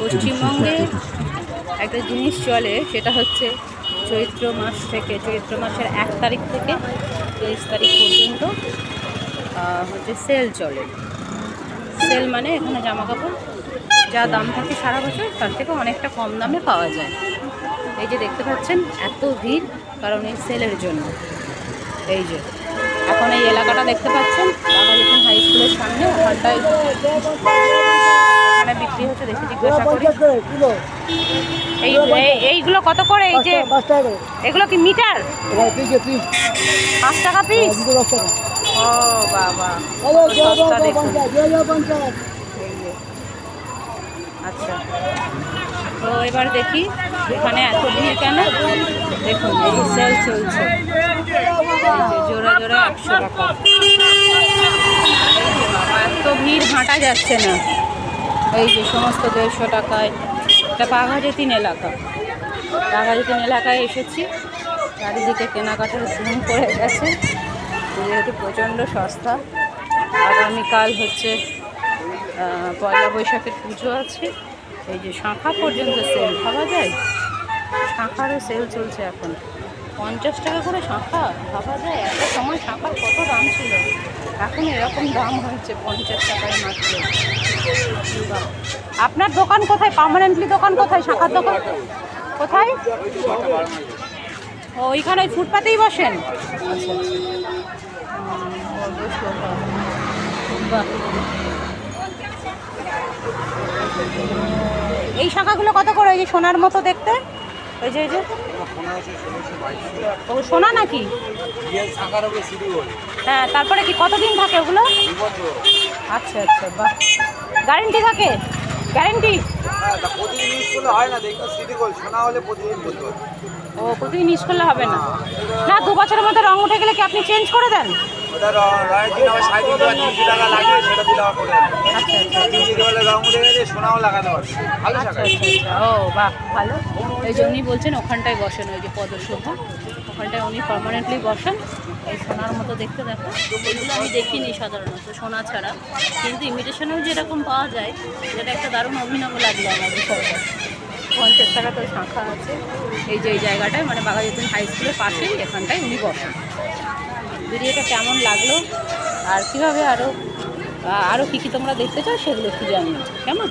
পশ্চিমবঙ্গে একটা জিনিস চলে, সেটা হচ্ছে চৈত্র মাস থেকে, চৈত্র মাসের এক তারিখ থেকে তেইশ তারিখ পর্যন্ত হচ্ছে সেল চলে। সেল মানে এখানে জামা কাপড় যা দাম থাকে সারা বছর, তার থেকে অনেকটা কম দামে পাওয়া যায়। এই যে দেখতে পাচ্ছেন, এত ভিড় কারণ এই সেলের জন্য। এই যে। এখন এই এলাকাটা দেখতে পাচ্ছেন। বাঙালিপুর হাই স্কুলের সামনে ওখানটায় বিক্রি হচ্ছে দেখি জিজ্ঞাসা করি। এই এই- এইগুলো কত করে? এই যে, এগুলো কি মিটার? পাঁচ টাকা পিস ও, বাবা। আচ্ছা। তো এবার দেখি এখানে এত ভিড় কেন? দেখুন, এই সেল চলছে। জোড়া জোড়া একশো টাকা এত ভিড় হাঁটা যাচ্ছে না। এই যে সমস্ত দেড়শো টাকায়। এটা বাঘাযতীন এলাকা। বাঘাযতীন এলাকায় এসেছি। চারিদিকে কেনাকাটার ধুম পড়ে গেছে। যেহেতু প্রচণ্ড সস্তা। আগামীকাল হচ্ছে পয়লা বৈশাখের পুজো আছে। এই যে শাঁখা পর্যন্ত সেল ভাবা যায়? শাঁখারও সেল চলছে এখন। পঞ্চাশ টাকা করে শাঁখা? ভাবা যায় একটা সময় শাঁখার কত দাম ছিল? এখন এরকম দাম হয়েছে পঞ্চাশ টাকায় মাত্র। আপনার দোকান কোথায়? পার্মানেন্টলি দোকান কোথায়? শাঁখার দোকান? কোথায়? ও, ওইখানে ওই ফুটপাতেই বসেন? এই শাখাগুলো কত করে? ওই যে সোনার মতো দেখতে? ওই যে, এই যে। ও, সোনা নাকি? হ্যাঁ তারপরে কি কতদিন থাকে ওগুলো? আচ্ছা আচ্ছা বাহ। গ্যারেন্টি থাকে? গ্যারেন্টি ও, প্রতিদিন ইউজ করলে হবে না। না, দু বছরের মধ্যে রং উঠে গেলে কি আপনি চেঞ্জ করে দেন? ওটা রয়্যালটি আমার সাড়ে তিন টাকা তিনশো টাকা লাগে সেটা দিলে আমার করে দেবে আচ্ছা আচ্ছা। উঠে গেলে সোনাও লাগাতে পারবে ভালো আচ্ছা টাকা আচ্ছা আচ্ছা। ও বাহ ভালো। এই যে উনি বলছেন ওখানটায় বসেন ওই যে পদশোভা ওখানটায় উনি পার্মানেন্টলি বসেন। এই সোনার মতো দেখতে দেখো। এগুলো আমি দেখিনি সাধারণত সোনা ছাড়া। কিন্তু ইমিটেশনেও যেরকম পাওয়া যায় যেটা একটা দারুণ অভিনব লাগল আমার বিষয়টা পঞ্চাশ টাকা তো শাঁখা আছে। এই যে এই জায়গাটায় মানে বাঘাযতীন হাই স্কুলের পাশেই এখানটায় উনি বসেন। ভিডিওটা কেমন লাগল আর কীভাবে আরও আরও কী কী তোমরা দেখতে চাও সেগুলো একটু জানিও। কেমন?